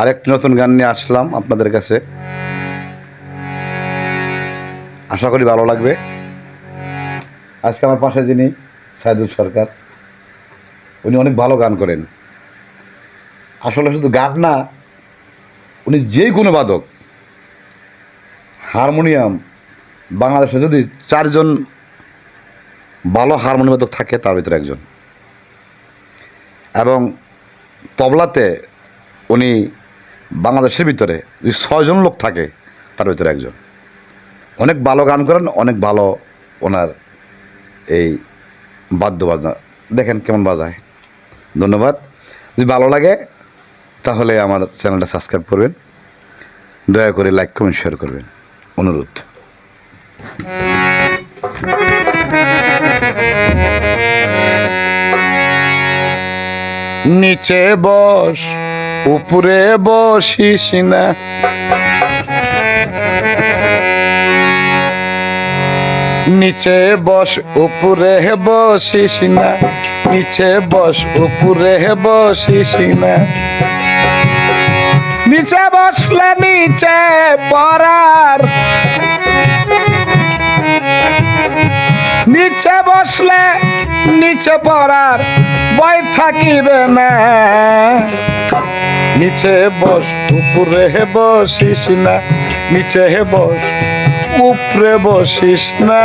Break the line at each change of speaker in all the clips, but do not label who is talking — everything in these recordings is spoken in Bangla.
আরেকটি নতুন গান নিয়ে আসলাম আপনাদের কাছে। আশা করি ভালো লাগবে। আজকে আমার পাশে যিনি, সাইদুল সরকার, উনি অনেক ভালো গান করেন। আসলে শুধু গান না, উনি যে কোনো বাদক, হারমোনিয়াম, বাংলাদেশে যদি চারজন ভালো হারমোনিয়াম বাদক থাকে, তার ভিতরে একজন। এবং তবলাতে উনি বাংলাদেশের ভিতরে যদি ছয়জন লোক থাকে, তার ভিতরে একজন। অনেক ভালো গান করেন, অনেক ভালো ওনার এই বাদ্য বাজনা দেখেন কেমন বাজায়। ধন্যবাদ। যদি ভালো লাগে, তাহলে আমার চ্যানেলটা সাবস্ক্রাইব করবেন। দয়া করে লাইক, কমেন্ট, শেয়ার করবেন। অনুরোধ। নিচে বস। উপরে বসিস না। নিচে বস, উপরে বসিস না। নিচে বস, উপরে বসিস না। নিচে বসলে নিচে পড়ার। নিচে বসলে নিচে পড়ার। বই থাকিবে না। নিচে বস উপরে হে বসিস না। নিচে হে বস উপরে বসিস না।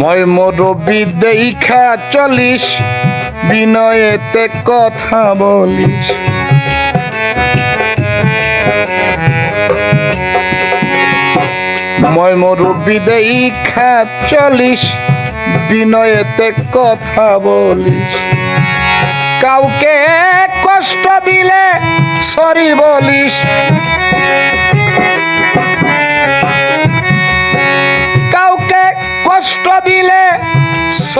ময় মরবি দেখা চলিস, বিনয়েতে কথা বলিস। ময় মরবি দেখা চলিস, বিনয়েতে কথা বলিস। কাউকে কষ্ট দিলে সরি বলিস।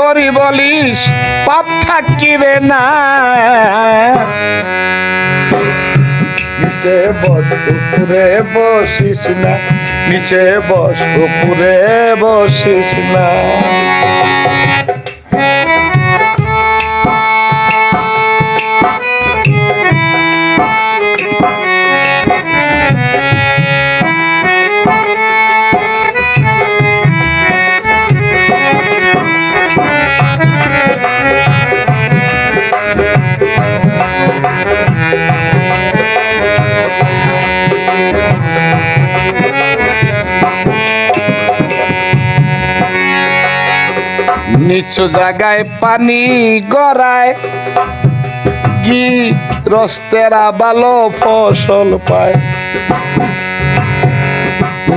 সরি বলিস, পাপ থাকিবে না। নিচে বস, উপরে বসিস না। নিচে বস, উপরে বসিস না। নিচু জায়গায় পানি গড়ায়, কি রস্তেরা ভালো ফসল পায়।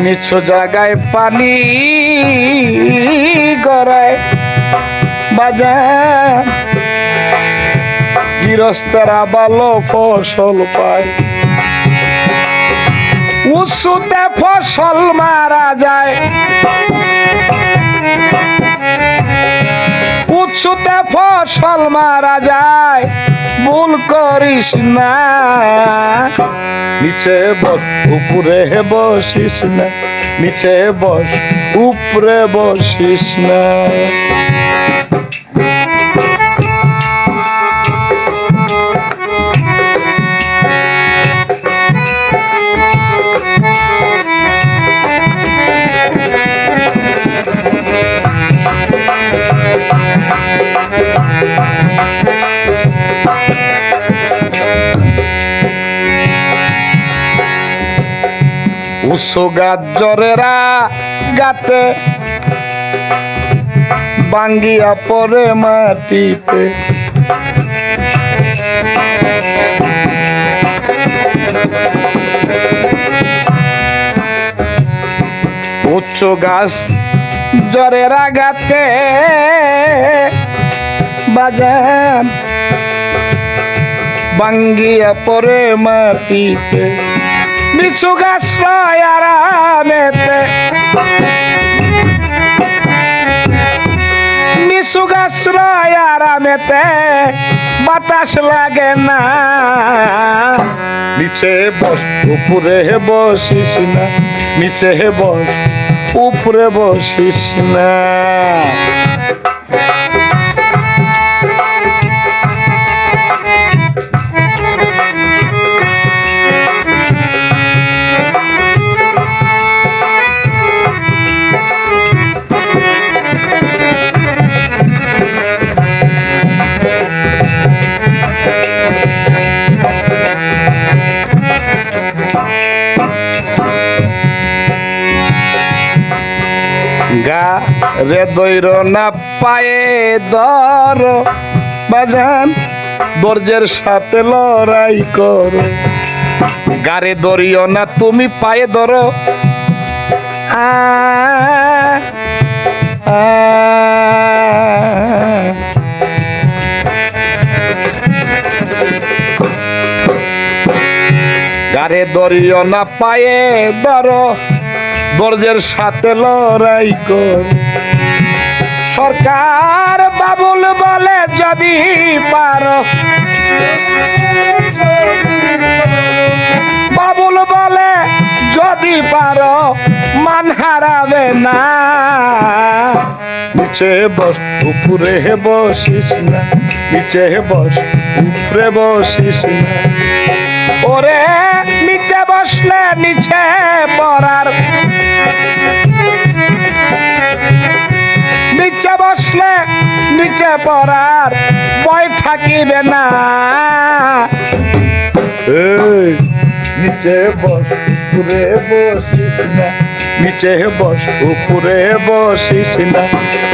নিচু জায়গায় পানি গড়ায়, বাজার গৃহস্থেরা ভালো ফসল পায়। উঁচুতে ফসল মারা যায় উঁচুতে ফসল মারা যায়, ভুল করিস না। নিচে বস, উপরে বসিস না। নিচে বস, উপরে বসিস না। উসো গাজরেরা গাতে বাঙ্গিয়া পরে মাটিতে। উচ্চ গাছ জ্বরের আঘাতে বাজান বাঙ্গিয়া পরে মাটিতে বিছু গাছ আরামেতে। বিছু গাছ আরামেতে বাতাস লাগে না। নিচে বস, উপরে বসিস না। নিচে বস উপরে বসিস না। রে দৈর না পায়ে দর, বাজান, দর্জের সাথে লড়াই করো। গারে দরিও না, তুমি পায়ে ধরো। গারে দরিও না, পায়ে ধরো। দর্জের সাথে লড়াই কর। সরকার বাবুল বলে যদি পারো। বাবুল বলে যদি পারো, মান হারাবে না। নিচে বস, উপরে বসিস না। নিচে বস, উপরে বসিস না। ওরে নিচে বসলে নিচে পড়ার নিচে বসলে নিচে পড়ার ভয় থাকিবে না। নিচে বস উপরে বসিস না। নিচে বস উপরে বসিস না।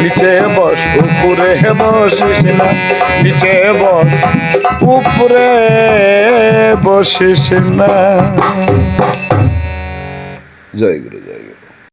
নিচে বস উপরে বসিস না। নিচে বস উপরে বসিস না। জয় গুরু